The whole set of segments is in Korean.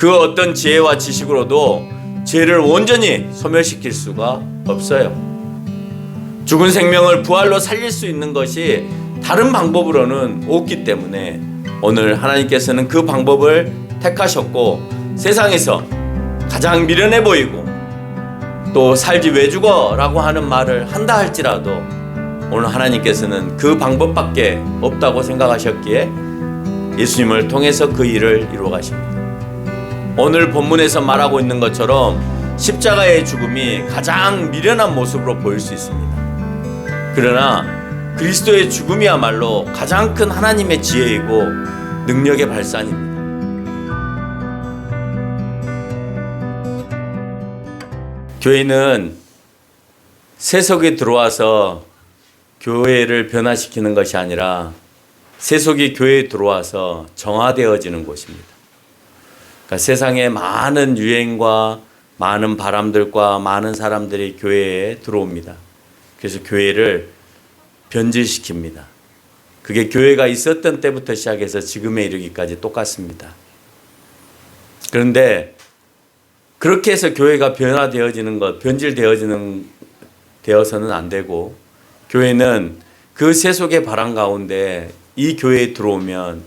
그 어떤 지혜와 지식으로도 죄를 온전히 소멸시킬 수가 없어요. 죽은 생명을 부활로 살릴 수 있는 것이 다른 방법으로는 없기 때문에 오늘 하나님께서는 그 방법을 택하셨고 세상에서 가장 미련해 보이고 또 살지 왜 죽어 라고 하는 말을 한다 할지라도 오늘 하나님께서는 그 방법밖에 없다고 생각하셨기에 예수님을 통해서 그 일을 이루어 가십니다. 오늘 본문에서 말하고 있는 것처럼 십자가의 죽음이 가장 미련한 모습으로 보일 수 있습니다. 그러나 그리스도의 죽음이야말로 가장 큰 하나님의 지혜이고 능력의 발산입니다. 교회는 세속이 들어와서 교회를 변화시키는 것이 아니라 세속이 교회에 들어와서 정화되어지는 곳입니다. 그러니까 세상에 많은 유행과 많은 바람들과 많은 사람들이 교회에 들어옵니다. 그래서 교회를 변질시킵니다. 그게 교회가 있었던 때부터 시작해서 지금에 이르기까지 똑같습니다. 그런데 그렇게 해서 교회가 변화되어지는 것, 변질되어지는 되어서는 안 되고 교회는 그 세속의 바람 가운데 이 교회에 들어오면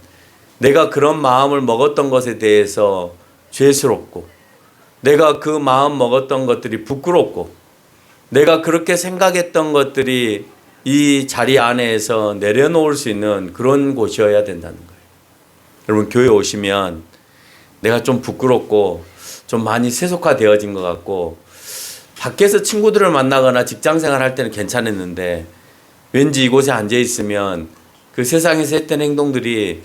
내가 그런 마음을 먹었던 것에 대해서 죄스럽고 내가 그 마음 먹었던 것들이 부끄럽고 내가 그렇게 생각했던 것들이 이 자리 안에서 내려놓을 수 있는 그런 곳이어야 된다는 거예요. 여러분 교회 오시면 내가 좀 부끄럽고 좀 많이 세속화되어진 것 같고 밖에서 친구들을 만나거나 직장 생활할 때는 괜찮았는데 왠지 이곳에 앉아 있으면 그 세상에서 했던 행동들이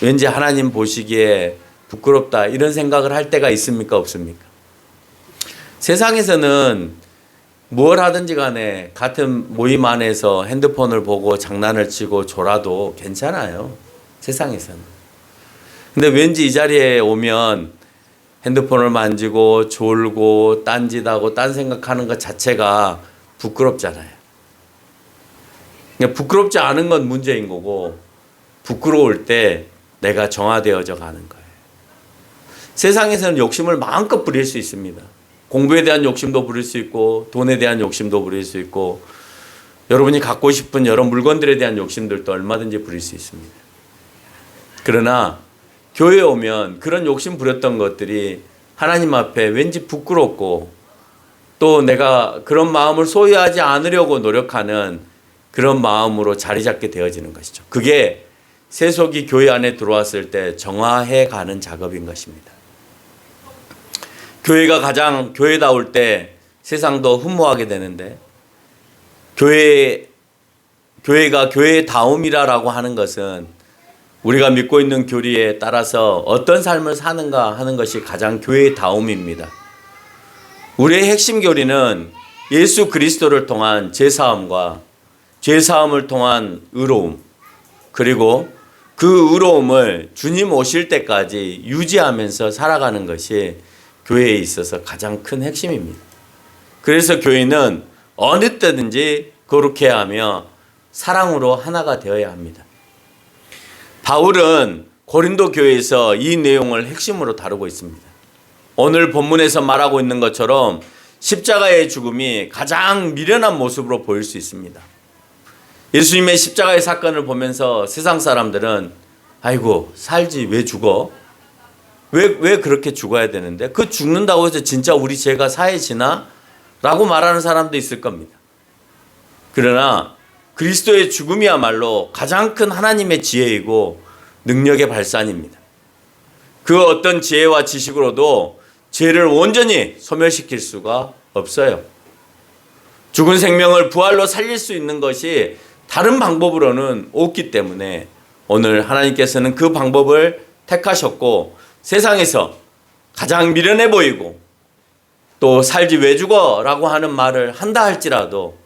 왠지 하나님 보시기에 부끄럽다 이런 생각을 할 때가 있습니까 없습니까? 세상에서는 뭘 하든지 간에 같은 모임 안에서 핸드폰을 보고 장난을 치고 졸아도 괜찮아요. 세상에서는. 근데 왠지 이 자리에 오면 핸드폰을 만지고 졸고 딴짓하고 딴 생각하는 것 자체가 부끄럽잖아요. 그러니까 부끄럽지 않은 건 문제인 거고 부끄러울 때 내가 정화되어져 가는 거예요. 세상에서는 욕심을 마음껏 부릴 수 있습니다. 공부에 대한 욕심도 부릴 수 있고 돈에 대한 욕심도 부릴 수 있고 여러분이 갖고 싶은 여러 물건들에 대한 욕심들도 얼마든지 부릴 수 있습니다. 그러나 교회에 오면 그런 욕심 부렸던 것들이 하나님 앞에 왠지 부끄럽고 또 내가 그런 마음을 소유하지 않으려고 노력하는 그런 마음으로 자리 잡게 되어지는 것이죠. 그게 세속이 교회 안에 들어왔을 때 정화해 가는 작업인 것입니다. 교회가 가장 교회다울 때 세상도 흠모하게 되는데 교회 교회가 교회다움이라라고 하는 것은 우리가 믿고 있는 교리에 따라서 어떤 삶을 사는가 하는 것이 가장 교회다움입니다. 우리의 핵심 교리는 예수 그리스도를 통한 제사함과 죄 사함을 통한 의로움 그리고 그 의로움을 주님 오실 때까지 유지하면서 살아가는 것이 교회에 있어서 가장 큰 핵심입니다. 그래서 교회는 어느 때든지 거룩해 하며 사랑으로 하나가 되어야 합니다. 바울은 고린도 교회에서 이 내용을 핵심으로 다루고 있습니다. 오늘 본문에서 말하고 있는 것처럼 십자가의 죽음이 가장 미련한 모습으로 보일 수 있습니다. 예수님의 십자가의 사건을 보면서 세상 사람들은 아이고 살지 왜 죽어? 왜, 왜 그렇게 죽어야 되는데? 그 죽는다고 해서 진짜 우리 죄가 사해지나? 라고 말하는 사람도 있을 겁니다. 그러나 그리스도의 죽음이야말로 가장 큰 하나님의 지혜이고 능력의 발산입니다. 그 어떤 지혜와 지식으로도 죄를 온전히 소멸시킬 수가 없어요. 죽은 생명을 부활로 살릴 수 있는 것이 다른 방법으로는 없기 때문에 오늘 하나님께서는 그 방법을 택하셨고 세상에서 가장 미련해 보이고 또 살지 왜 죽어라고 하는 말을 한다 할지라도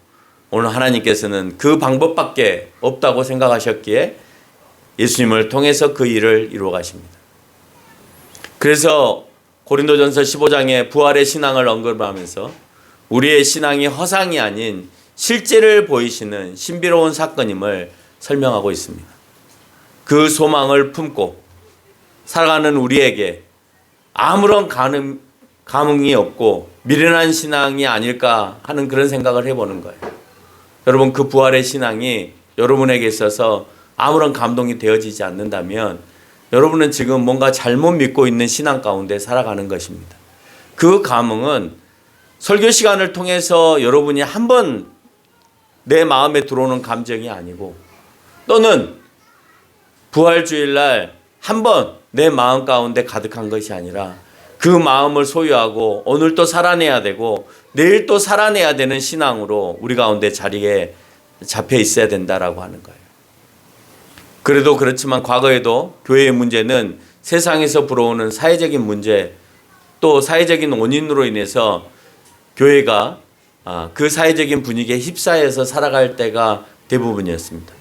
오늘 하나님께서는 그 방법밖에 없다고 생각하셨기에 예수님을 통해서 그 일을 이루어 가십니다. 그래서 고린도전서 15장에 부활의 신앙을 언급하면서 우리의 신앙이 허상이 아닌 실제를 보이시는 신비로운 사건임을 설명하고 있습니다. 그 소망을 품고 살아가는 우리에게 아무런 가능, 감흥이 없고 미련한 신앙이 아닐까 하는 그런 생각을 해보는 거예요. 여러분 그 부활의 신앙이 여러분에게 있어서 아무런 감동이 되어지지 않는다면 여러분은 지금 뭔가 잘못 믿고 있는 신앙 가운데 살아가는 것입니다. 그 감흥은 설교 시간을 통해서 여러분이 한번 내 마음에 들어오는 감정이 아니고 또는 부활주일날 한 번 내 마음 가운데 가득한 것이 아니라 그 마음을 소유하고 오늘 또 살아내야 되고 내일 또 살아내야 되는 신앙으로 우리 가운데 자리에 잡혀 있어야 된다라고 하는 거예요. 그래도 그렇지만 과거에도 교회의 문제는 세상에서 불어오는 사회적인 문제 또 사회적인 원인으로 인해서 교회가 아, 그 사회적인 분위기에 휩싸여서 살아갈 때가 대부분이었습니다.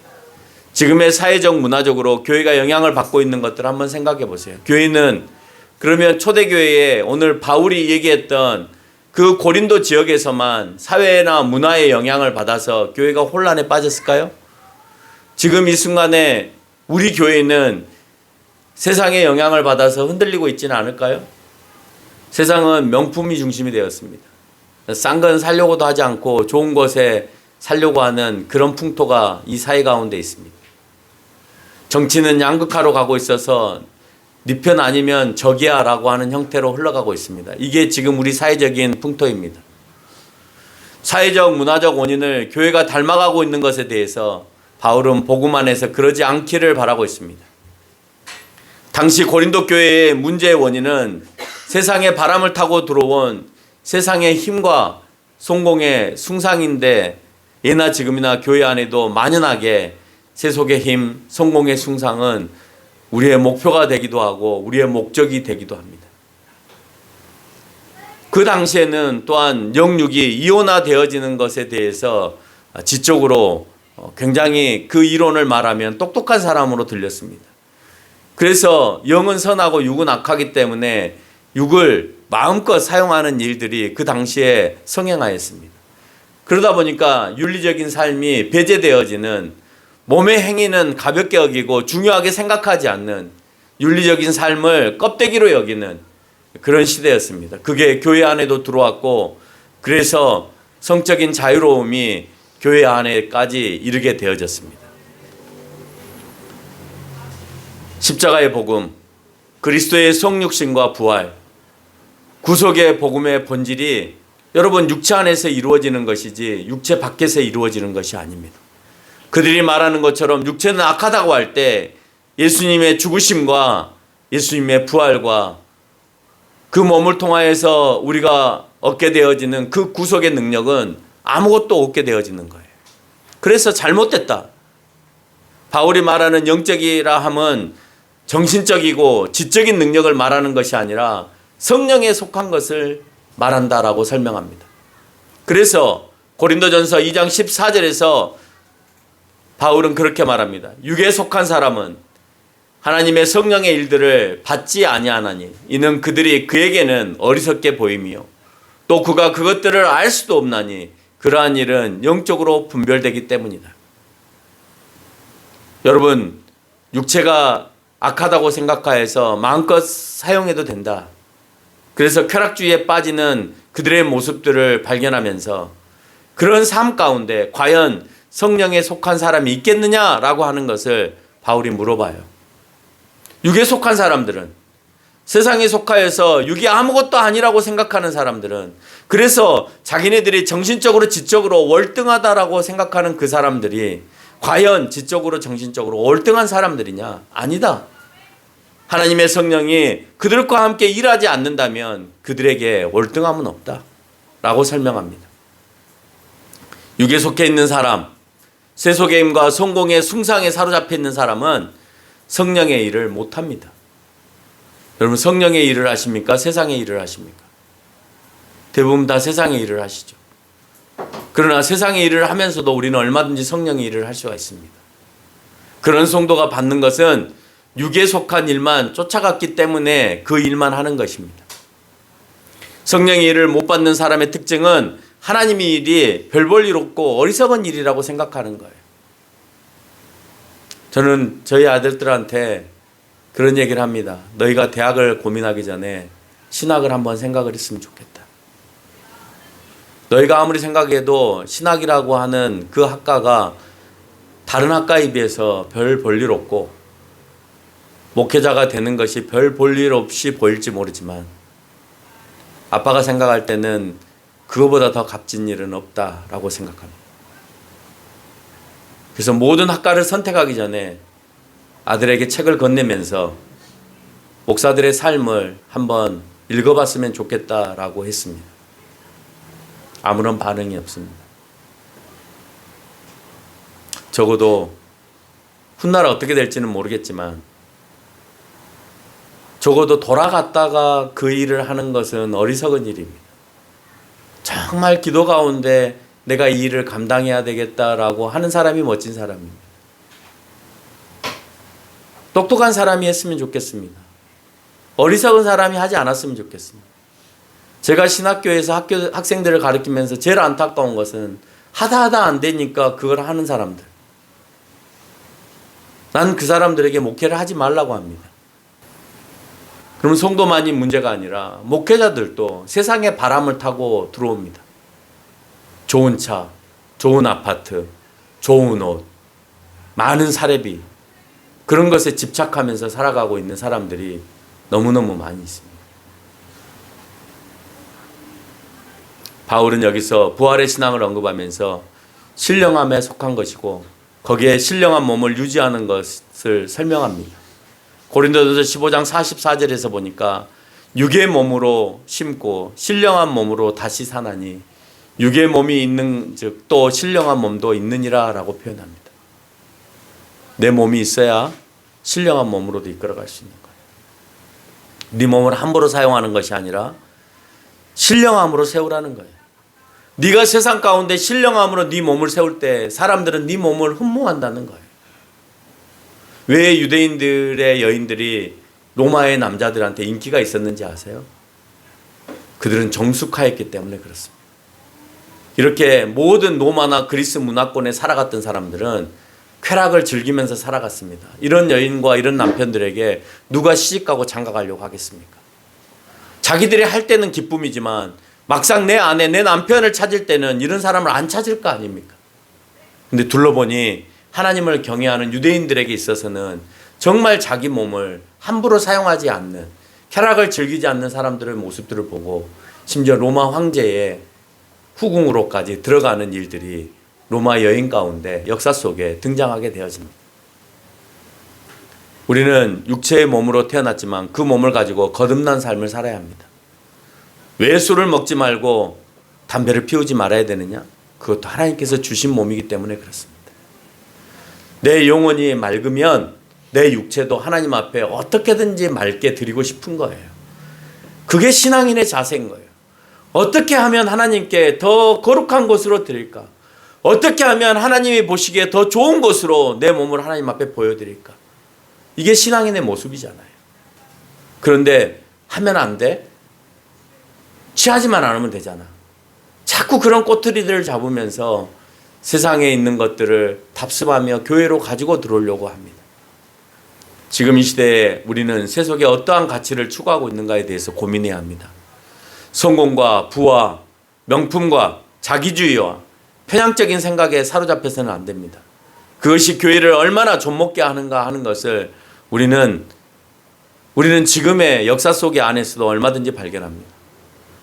지금의 사회적 문화적으로 교회가 영향을 받고 있는 것들 한번 생각해 보세요. 교회는 그러면 초대교회에 오늘 바울이 얘기했던 그 고린도 지역에서만 사회나 문화의 영향을 받아서 교회가 혼란에 빠졌을까요? 지금 이 순간에 우리 교회는 세상의 영향을 받아서 흔들리고 있지는 않을까요? 세상은 명품이 중심이 되었습니다. 싼 건 살려고도 하지 않고 좋은 것에 살려고 하는 그런 풍토가 이 사회 가운데 있습니다. 정치는 양극화로 가고 있어서 네 편 아니면 적이야 라고 하는 형태로 흘러가고 있습니다. 이게 지금 우리 사회적인 풍토입니다. 사회적 문화적 원인을 교회가 닮아가고 있는 것에 대해서 바울은 복음 안에서 그러지 않기를 바라고 있습니다. 당시 고린도 교회의 문제의 원인은 세상에 바람을 타고 들어온 세상의 힘과 성공의 숭상인데 예나 지금이나 교회 안에도 만연하게 세속의 힘, 성공의 숭상은 우리의 목표가 되기도 하고 우리의 목적이 되기도 합니다. 그 당시에는 또한 영육이 이온화되어지는 것에 대해서 지적으로 굉장히 그 이론을 말하면 똑똑한 사람으로 들렸습니다. 그래서 영은 선하고 육은 악하기 때문에 육을 마음껏 사용하는 일들이 그 당시에 성행하였습니다. 그러다 보니까 윤리적인 삶이 배제되어지는 몸의 행위는 가볍게 여기고 중요하게 생각하지 않는 윤리적인 삶을 껍데기로 여기는 그런 시대였습니다. 그게 교회 안에도 들어왔고 그래서 성적인 자유로움이 교회 안에까지 이르게 되어졌습니다. 십자가의 복음, 그리스도의 성육신과 부활, 구속의 복음의 본질이 여러분 육체 안에서 이루어지는 것이지 육체 밖에서 이루어지는 것이 아닙니다. 그들이 말하는 것처럼 육체는 악하다고 할 때 예수님의 죽으심과 예수님의 부활과 그 몸을 통하여서 우리가 얻게 되어지는 그 구속의 능력은 아무것도 없게 되어지는 거예요. 그래서 잘못됐다. 바울이 말하는 영적이라 함은 정신적이고 지적인 능력을 말하는 것이 아니라 성령에 속한 것을 말한다라고 설명합니다. 그래서 고린도전서 2장 14절에서 바울은 그렇게 말합니다. 육에 속한 사람은 하나님의 성령의 일들을 받지 아니하나니 이는 그들이 그에게는 어리석게 보임이요 또 그가 그것들을 알 수도 없나니 그러한 일은 영적으로 분별되기 때문이다. 여러분 육체가 악하다고 생각하여서 마음껏 사용해도 된다. 그래서 쾌락주의에 빠지는 그들의 모습들을 발견하면서 그런 삶 가운데 과연 성령에 속한 사람이 있겠느냐라고 하는 것을 바울이 물어봐요. 육에 속한 사람들은 세상에 속하여서 육이 아무것도 아니라고 생각하는 사람들은 그래서 자기네들이 정신적으로 지적으로 월등하다라고 생각하는 그 사람들이 과연 지적으로 정신적으로 월등한 사람들이냐? 아니다. 하나님의 성령이 그들과 함께 일하지 않는다면 그들에게 월등함은 없다. 라고 설명합니다. 육에 속해 있는 사람, 세속의 힘과 성공의 숭상에 사로잡혀 있는 사람은 성령의 일을 못합니다. 여러분, 성령의 일을 하십니까? 세상의 일을 하십니까? 대부분 다 세상의 일을 하시죠. 그러나 세상의 일을 하면서도 우리는 얼마든지 성령의 일을 할 수가 있습니다. 그런 성도가 받는 것은 육에 속한 일만 쫓아갔기 때문에 그 일만 하는 것입니다. 성령의 일을 못 받는 사람의 특징은 하나님의 일이 별 볼 일 없고 어리석은 일이라고 생각하는 거예요. 저는 저희 아들들한테 그런 얘기를 합니다. 너희가 대학을 고민하기 전에 신학을 한번 생각을 했으면 좋겠다. 너희가 아무리 생각해도 신학이라고 하는 그 학과가 다른 학과에 비해서 별 볼 일 없고 목회자가 되는 것이 별 볼 일 없이 보일지 모르지만 아빠가 생각할 때는 그거보다 더 값진 일은 없다라고 생각합니다. 그래서 모든 학과를 선택하기 전에 아들에게 책을 건네면서 목사들의 삶을 한번 읽어봤으면 좋겠다라고 했습니다. 아무런 반응이 없습니다. 적어도 훗날 어떻게 될지는 모르겠지만 적어도 돌아갔다가 그 일을 하는 것은 어리석은 일입니다. 정말 기도 가운데 내가 이 일을 감당해야 되겠다라고 하는 사람이 멋진 사람입니다. 똑똑한 사람이 했으면 좋겠습니다. 어리석은 사람이 하지 않았으면 좋겠습니다. 제가 신학교에서 학교 학생들을 가르치면서 제일 안타까운 것은 하다 하다 안 되니까 그걸 하는 사람들. 난 그 사람들에게 목회를 하지 말라고 합니다. 그럼 성도만이 문제가 아니라 목회자들도 세상의 바람을 타고 들어옵니다. 좋은 차, 좋은 아파트, 좋은 옷, 많은 사례비 그런 것에 집착하면서 살아가고 있는 사람들이 너무너무 많이 있습니다. 바울은 여기서 부활의 신앙을 언급하면서 신령함에 속한 것이고 거기에 신령한 몸을 유지하는 것을 설명합니다. 고린도전서 15장 44절에서 보니까 육의 몸으로 심고 신령한 몸으로 다시 사나니 육의 몸이 있는 즉 또 신령한 몸도 있느니라라고 표현합니다. 내 몸이 있어야 신령한 몸으로도 이끌어갈 수 있는 거예요. 네 몸을 함부로 사용하는 것이 아니라 신령함으로 세우라는 거예요. 네가 세상 가운데 신령함으로 네 몸을 세울 때 사람들은 네 몸을 흠모한다는 거예요. 왜 유대인들의 여인들이 로마의 남자들한테 인기가 있었는지 아세요? 그들은 정숙하였기 때문에 그렇습니다. 이렇게 모든 로마나 그리스 문화권에 살아갔던 사람들은 쾌락을 즐기면서 살아갔습니다. 이런 여인과 이런 남편들에게 누가 시집가고 장가가려고 하겠습니까? 자기들이 할 때는 기쁨이지만 막상 내 아내, 내 남편을 찾을 때는 이런 사람을 안 찾을 거 아닙니까? 근데 둘러보니 하나님을 경외하는 유대인들에게 있어서는 정말 자기 몸을 함부로 사용하지 않는 쾌락을 즐기지 않는 사람들의 모습들을 보고 심지어 로마 황제의 후궁으로까지 들어가는 일들이 로마 여인 가운데 역사 속에 등장하게 되어집니다. 우리는 육체의 몸으로 태어났지만 그 몸을 가지고 거듭난 삶을 살아야 합니다. 왜 술을 먹지 말고 담배를 피우지 말아야 되느냐? 그것도 하나님께서 주신 몸이기 때문에 그렇습니다. 내 영혼이 맑으면 내 육체도 하나님 앞에 어떻게든지 맑게 드리고 싶은 거예요. 그게 신앙인의 자세인 거예요. 어떻게 하면 하나님께 더 거룩한 것으로 드릴까? 어떻게 하면 하나님이 보시기에 더 좋은 것으로 내 몸을 하나님 앞에 보여드릴까? 이게 신앙인의 모습이잖아요. 그런데 하면 안 돼? 취하지만 않으면 되잖아. 자꾸 그런 꼬투리들을 잡으면서 세상에 있는 것들을 답습하며 교회로 가지고 들어오려고 합니다. 지금 이 시대에 우리는 세속에 어떠한 가치를 추구하고 있는가에 대해서 고민해야 합니다. 성공과 부와 명품과 자기주의와 편향적인 생각에 사로잡혀서는 안 됩니다. 그것이 교회를 얼마나 좀먹게 하는가 하는 것을 우리는 우리는 지금의 역사 속의 안에서도 얼마든지 발견합니다.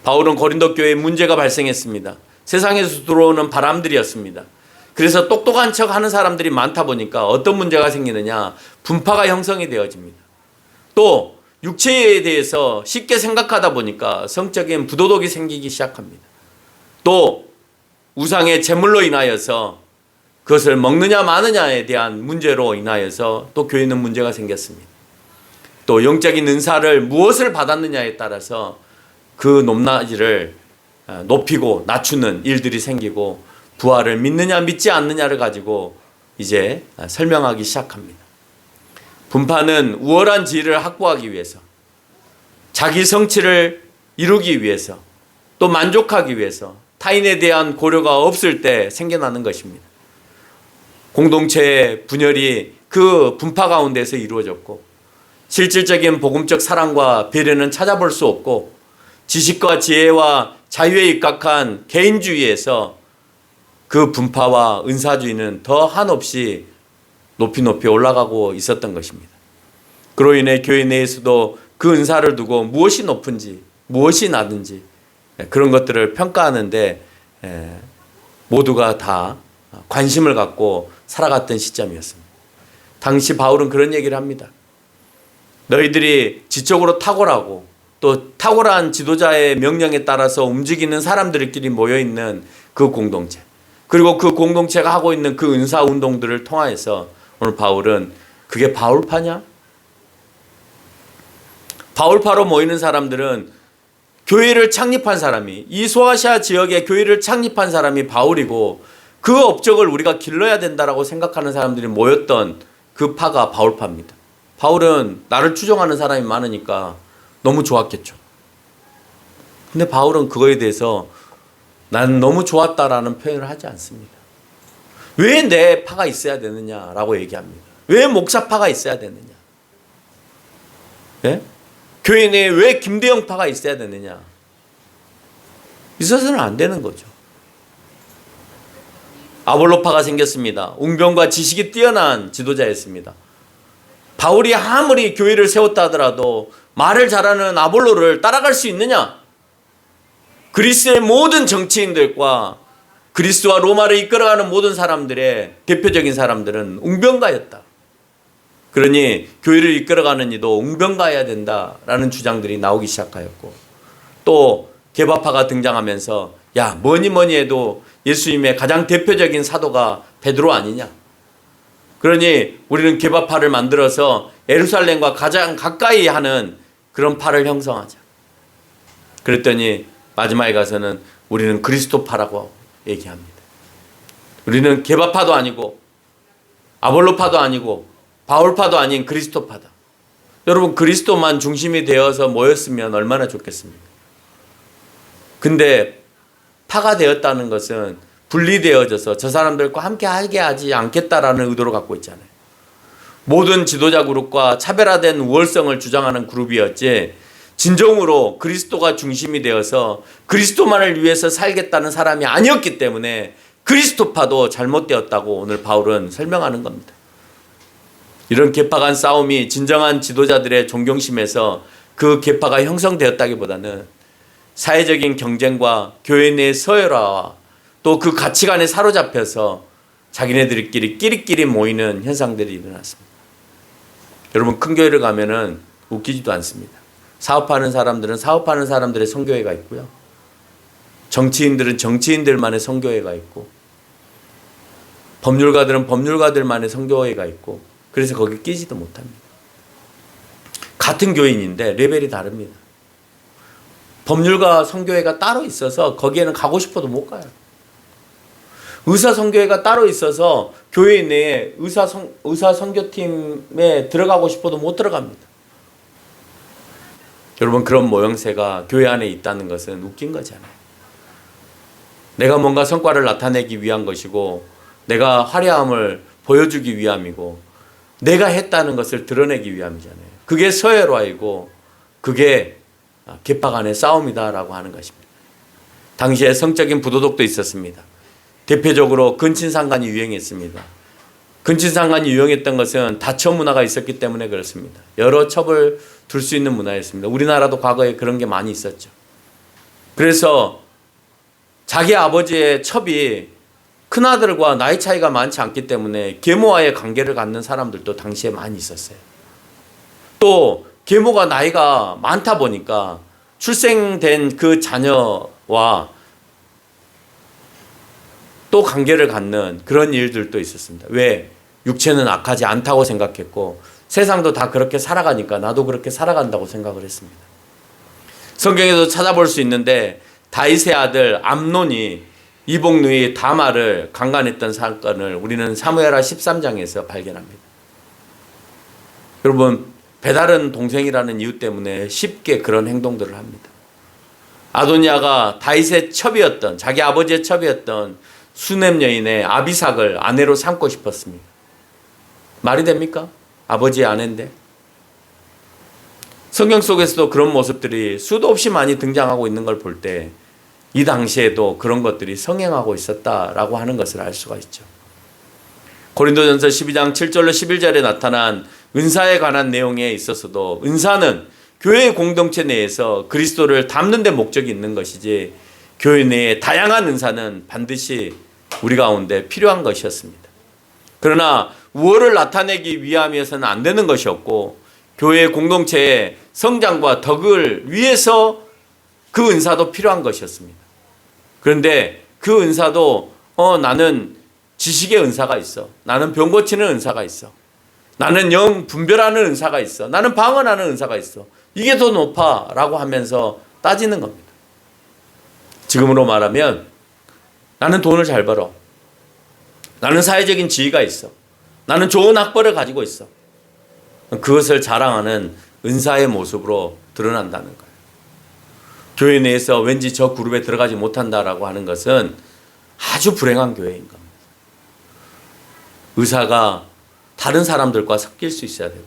바울은 고린도 교회에 문제가 발생했습니다. 세상에서 들어오는 바람들이었습니다. 그래서 똑똑한 척 하는 사람들이 많다 보니까 어떤 문제가 생기느냐? 분파가 형성이 되어집니다. 또 육체에 대해서 쉽게 생각하다 보니까 성적인 부도덕이 생기기 시작합니다. 또 우상의 제물로 인하여서 그것을 먹느냐 마느냐에 대한 문제로 인하여서 또 교회는 문제가 생겼습니다. 또 영적인 은사를 무엇을 받았느냐에 따라서 그 높낮이를 어, 높이고 낮추는 일들이 생기고 부활을 믿느냐 믿지 않느냐를 가지고 이제 어, 설명하기 시작합니다. 분파는 우월한 지위를 확보하기 위해서 자기 성취를 이루기 위해서 또 만족하기 위해서 타인에 대한 고려가 없을 때 생겨나는 것입니다. 공동체의 분열이 그 분파 가운데서 이루어졌고 실질적인 복음적 사랑과 배려는 찾아볼 수 없고 지식과 지혜와 자유에 입각한 개인주의에서 그 분파와 은사주의는 더 한없이 높이 높이 올라가고 있었던 것입니다. 그로 인해 교회 내에서도 그 은사를 두고 무엇이 높은지 무엇이 나든지 예, 그런 것들을 평가하는데 예, 모두가 다 관심을 갖고 살아갔던 시점이었습니다. 당시 바울은 그런 얘기를 합니다. 너희들이 지적으로 탁월하고 또 탁월한 지도자의 명령에 따라서 움직이는 사람들끼리 모여 있는 그 공동체 그리고 그 공동체가 하고 있는 그 은사 운동들을 통하여서 오늘 바울은 그게 바울파냐? 바울파로 모이는 사람들은 교회를 창립한 사람이 이 소아시아 지역에 교회를 창립한 사람이 바울이고 그 업적을 우리가 길러야 된다라고 생각하는 사람들이 모였던 그 파가 바울파입니다. 바울은 나를 추종하는 사람이 많으니까 너무 좋았겠죠. 근데 바울은 그거에 대해서 난 너무 좋았다라는 표현을 하지 않습니다. 왜 내 파가 있어야 되느냐라고 얘기합니다. 왜 목사 파가 있어야 되느냐? 예? 교회 내에 왜 김대영 파가 있어야 되느냐? 있어서는 안 되는 거죠. 아볼로파가 생겼습니다. 웅변과 지식이 뛰어난 지도자였습니다. 바울이 아무리 교회를 세웠다 하더라도 말을 잘하는 아볼로를 따라갈 수 있느냐? 그리스의 모든 정치인들과 그리스와 로마를 이끌어가는 모든 사람들의 대표적인 사람들은 웅변가였다. 그러니 교회를 이끌어가는 이도 웅변가야 된다라는 주장들이 나오기 시작하였고 또 개바파가 등장하면서 야 뭐니 뭐니 해도 예수님의 가장 대표적인 사도가 베드로 아니냐. 그러니 우리는 개바파를 만들어서 예루살렘과 가장 가까이 하는 그런 파를 형성하자. 그랬더니 마지막에 가서는 우리는 그리스도파라고 얘기합니다. 우리는 개바파도 아니고 아볼로파도 아니고 바울파도 아닌 그리스도파다. 여러분 그리스도만 중심이 되어서 모였으면 얼마나 좋겠습니까? 근데 파가 되었다는 것은 분리되어져서 저 사람들과 함께 하게 하지 않겠다라는 의도를 갖고 있잖아요. 모든 지도자 그룹과 차별화된 우월성을 주장하는 그룹이었지 진정으로 그리스도가 중심이 되어서 그리스도만을 위해서 살겠다는 사람이 아니었기 때문에 그리스도파도 잘못되었다고 오늘 바울은 설명하는 겁니다. 이런 개파 간 싸움이 진정한 지도자들의 존경심에서 그 개파가 형성되었다기보다는 사회적인 경쟁과 교회 내 서열화와 또 그 가치관에 사로잡혀서 자기네들끼리 끼리끼리 모이는 현상들이 일어났습니다. 여러분 큰 교회를 가면은 웃기지도 않습니다. 사업하는 사람들은 사업하는 사람들의 성교회가 있고요. 정치인들은 정치인들만의 성교회가 있고 법률가들은 법률가들만의 성교회가 있고 그래서 거기 끼지도 못합니다. 같은 교인인데 레벨이 다릅니다. 법률가 성교회가 따로 있어서 거기에는 가고 싶어도 못 가요. 의사 성교회가 따로 있어서 교회 내에 의사 성 의사 선교팀에 들어가고 싶어도 못 들어갑니다. 여러분 그런 모형새가 교회 안에 있다는 것은 웃긴 거잖아요. 내가 뭔가 성과를 나타내기 위한 것이고 내가 화려함을 보여주기 위함이고 내가 했다는 것을 드러내기 위함이잖아요. 그게 서열화이고 그게 개파 간의 싸움이다라고 하는 것입니다. 당시에 성적인 부도덕도 있었습니다. 대표적으로 근친상간이 유행했습니다. 근친상간이 유행했던 것은 다처 문화가 있었기 때문에 그렇습니다. 여러 첩을 둘 수 있는 문화였습니다. 우리나라도 과거에 그런 게 많이 있었죠. 그래서 자기 아버지의 첩이 큰아들과 나이 차이가 많지 않기 때문에 계모와의 관계를 갖는 사람들도 당시에 많이 있었어요. 또 계모가 나이가 많다 보니까 출생된 그 자녀와 또 관계를 갖는 그런 일들도 있었습니다. 왜? 육체는 악하지 않다고 생각했고 세상도 다 그렇게 살아가니까 나도 그렇게 살아간다고 생각을 했습니다. 성경에도 찾아볼 수 있는데 다윗의 아들 암논이 이복 누이 다마를 강간했던 사건을 우리는 사무엘하 13장에서 발견합니다. 여러분 배다른 동생이라는 이유 때문에 쉽게 그런 행동들을 합니다. 아도니아가 다윗의 첩이었던 자기 아버지의 첩이었던 수냄 여인의 아비삭을 아내로 삼고 싶었습니다. 말이 됩니까? 아버지의 아내인데. 성경 속에서도 그런 모습들이 수도 없이 많이 등장하고 있는 걸 볼 때 이 당시에도 그런 것들이 성행하고 있었다라고 하는 것을 알 수가 있죠. 고린도전서 12장 7절로 11절에 나타난 은사에 관한 내용에 있어서도 은사는 교회 공동체 내에서 그리스도를 담는 데 목적이 있는 것이지 교회 내에 다양한 은사는 반드시 우리 가운데 필요한 것이었습니다. 그러나 우월을 나타내기 위함이어서는 안 되는 것이었고 교회 공동체의 성장과 덕을 위해서 그 은사도 필요한 것이었습니다. 그런데 그 은사도 어 나는 지식의 은사가 있어. 나는 병 고치는 은사가 있어. 나는 영 분별하는 은사가 있어. 나는 방언하는 은사가 있어. 이게 더 높아라고 하면서 따지는 겁니다. 지금으로 말하면 나는 돈을 잘 벌어. 나는 사회적인 지위가 있어. 나는 좋은 학벌을 가지고 있어. 그것을 자랑하는 은사의 모습으로 드러난다는 거예요. 교회 내에서 왠지 저 그룹에 들어가지 못한다라고 하는 것은 아주 불행한 교회인 겁니다. 의사가 다른 사람들과 섞일 수 있어야 되고,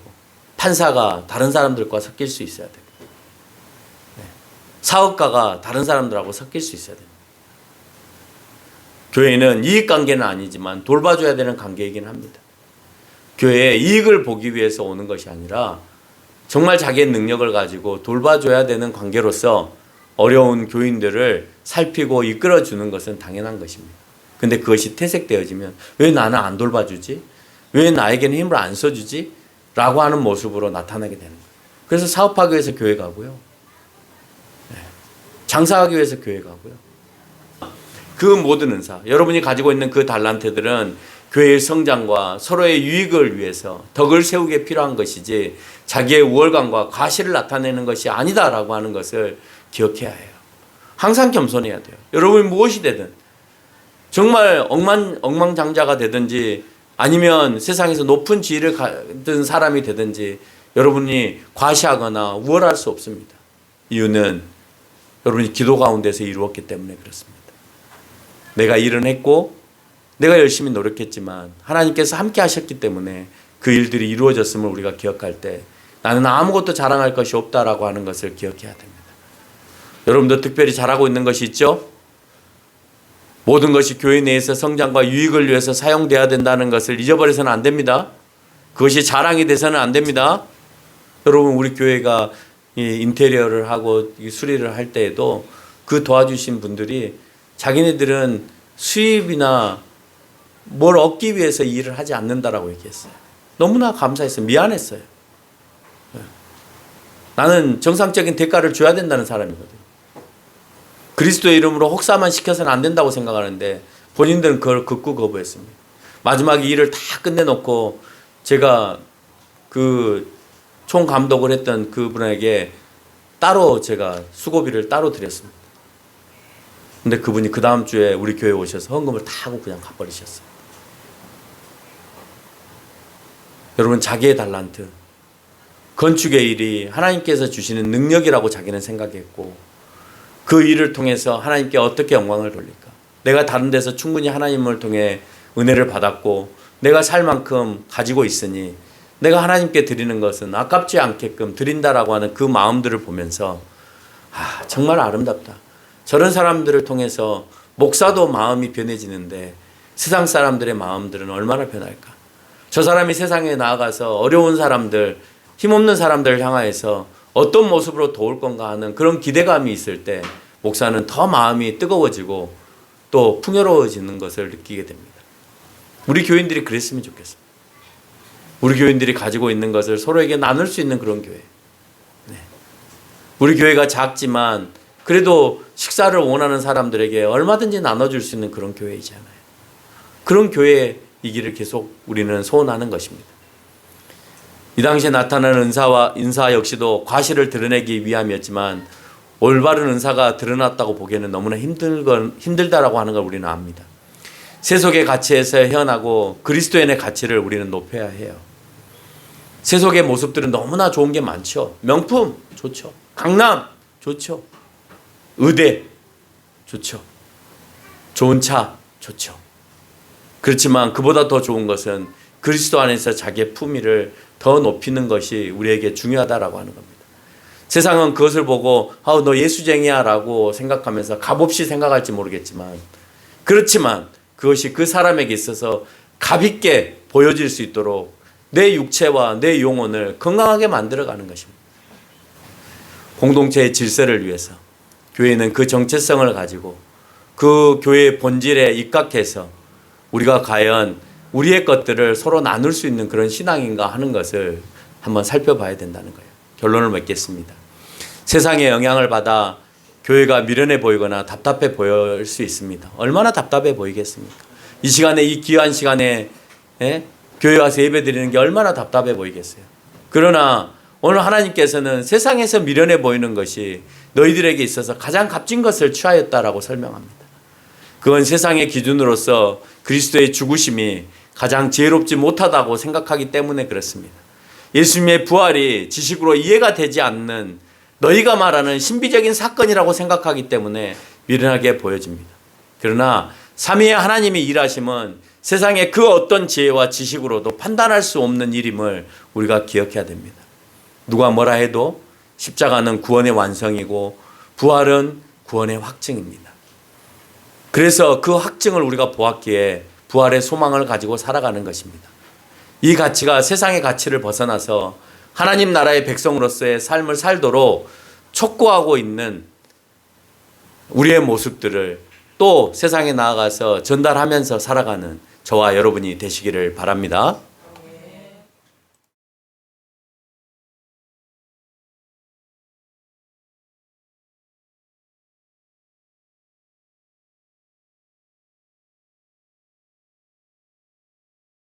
판사가 다른 사람들과 섞일 수 있어야 되고, 네. 사업가가 다른 사람들하고 섞일 수 있어야 됩니다. 교회는 이익 관계는 아니지만 돌봐줘야 되는 관계이긴 합니다. 교회에 이익을 보기 위해서 오는 것이 아니라 정말 자기의 능력을 가지고 돌봐줘야 되는 관계로서 어려운 교인들을 살피고 이끌어 주는 것은 당연한 것입니다. 근데 그것이 퇴색되어지면 왜 나는 안 돌봐주지? 왜 나에게는 힘을 안 써주지? 라고 하는 모습으로 나타나게 되는 거예요. 그래서 사업하기 위해서 교회 가고요. 네. 장사하기 위해서 교회 가고요. 그 모든 은사, 여러분이 가지고 있는 그 달란트들은 교회의 성장과 서로의 유익을 위해서 덕을 세우기에 필요한 것이지 자기의 우월감과 과실을 나타내는 것이 아니다라고 하는 것을 기억해야 해요. 항상 겸손해야 돼요. 여러분이 무엇이 되든 정말 엉망, 엉망장자가 되든지 아니면 세상에서 높은 지위를 가진 사람이 되든지 여러분이 과시하거나 우월할 수 없습니다. 이유는 여러분이 기도 가운데서 이루었기 때문에 그렇습니다. 내가 일은 했고 내가 열심히 노력했지만 하나님께서 함께 하셨기 때문에 그 일들이 이루어졌음을 우리가 기억할 때 나는 아무것도 자랑할 것이 없다라고 하는 것을 기억해야 됩니다. 여러분도 특별히 잘하고 있는 것이 있죠? 모든 것이 교회 내에서 성장과 유익을 위해서 사용돼야 된다는 것을 잊어버려서는 안 됩니다. 그것이 자랑이 돼서는 안 됩니다. 여러분 우리 교회가 인테리어를 하고 수리를 할 때에도 그 도와주신 분들이 자기네들은 수입이나 뭘 얻기 위해서 일을 하지 않는다라고 얘기했어요. 너무나 감사했어요. 미안했어요. 네. 나는 정상적인 대가를 줘야 된다는 사람이거든요. 그리스도의 이름으로 혹사만 시켜서는 안 된다고 생각하는데 본인들은 그걸 극구 거부했습니다. 마지막에 일을 다 끝내놓고 제가 그 총감독을 했던 그분에게 따로 제가 수고비를 따로 드렸습니다. 근데 그분이 그 다음 주에 우리 교회 오셔서 헌금을 다 하고 그냥 가버리셨어요. 여러분 자기의 달란트 건축의 일이 하나님께서 주시는 능력이라고 자기는 생각했고 그 일을 통해서 하나님께 어떻게 영광을 돌릴까? 내가 다른 데서 충분히 하나님을 통해 은혜를 받았고 내가 살 만큼 가지고 있으니 내가 하나님께 드리는 것은 아깝지 않게끔 드린다라고 하는 그 마음들을 보면서 아, 정말 아름답다. 저런 사람들을 통해서 목사도 마음이 변해지는데 세상 사람들의 마음들은 얼마나 변할까? 저 사람이 세상에 나아가서 어려운 사람들, 힘없는 사람들을 향하여서 어떤 모습으로 도울 건가 하는 그런 기대감이 있을 때 목사는 더 마음이 뜨거워지고 또 풍요로워지는 것을 느끼게 됩니다. 우리 교인들이 그랬으면 좋겠습니다. 우리 교인들이 가지고 있는 것을 서로에게 나눌 수 있는 그런 교회. 네. 우리 교회가 작지만 그래도 식사를 원하는 사람들에게 얼마든지 나눠줄 수 있는 그런 교회이잖아요. 그런 교회 이 길을 계속 우리는 소원하는 것입니다. 이 당시에 나타나는 은사와 인사 역시도 과실을 드러내기 위함이었지만 올바른 은사가 드러났다고 보기에는 너무나 힘들 건 힘들다라고 하는 걸 우리는 압니다. 세속의 가치에서 헤어나고 그리스도인의 가치를 우리는 높여야 해요. 세속의 모습들은 너무나 좋은 게 많죠. 명품 좋죠. 강남 좋죠. 의대 좋죠. 좋은 차 좋죠. 그렇지만 그보다 더 좋은 것은 그리스도 안에서 자기의 품위를 더 높이는 것이 우리에게 중요하다라고 하는 겁니다. 세상은 그것을 보고 아우 너 예수쟁이야라고 생각하면서 값없이 생각할지 모르겠지만 그렇지만 그것이 그 사람에게 있어서 값있게 보여질 수 있도록 내 육체와 내 영혼을 건강하게 만들어 가는 것입니다. 공동체의 질서를 위해서 교회는 그 정체성을 가지고 그 교회의 본질에 입각해서 우리가 과연 우리의 것들을 서로 나눌 수 있는 그런 신앙인가 하는 것을 한번 살펴봐야 된다는 거예요. 결론을 맺겠습니다. 세상의 영향을 받아 교회가 미련해 보이거나 답답해 보일 수 있습니다. 얼마나 답답해 보이겠습니까? 이 시간에 이 귀한 시간에 예? 교회 와서 예배 드리는 게 얼마나 답답해 보이겠어요. 그러나 오늘 하나님께서는 세상에서 미련해 보이는 것이 너희들에게 있어서 가장 값진 것을 취하였다라고 설명합니다. 그건 세상의 기준으로서 그리스도의 죽으심이 가장 지혜롭지 못하다고 생각하기 때문에 그렇습니다. 예수님의 부활이 지식으로 이해가 되지 않는 너희가 말하는 신비적인 사건이라고 생각하기 때문에 미련하게 보여집니다. 그러나 삼위의 하나님의 일하심은 세상의 그 어떤 지혜와 지식으로도 판단할 수 없는 일임을 우리가 기억해야 됩니다. 누가 뭐라 해도 십자가는 구원의 완성이고 부활은 구원의 확증입니다. 그래서 그 확증을 우리가 보았기에 부활의 소망을 가지고 살아가는 것입니다. 이 가치가 세상의 가치를 벗어나서 하나님 나라의 백성으로서의 삶을 살도록 촉구하고 있는 우리의 모습들을 또 세상에 나아가서 전달하면서 살아가는 저와 여러분이 되시기를 바랍니다.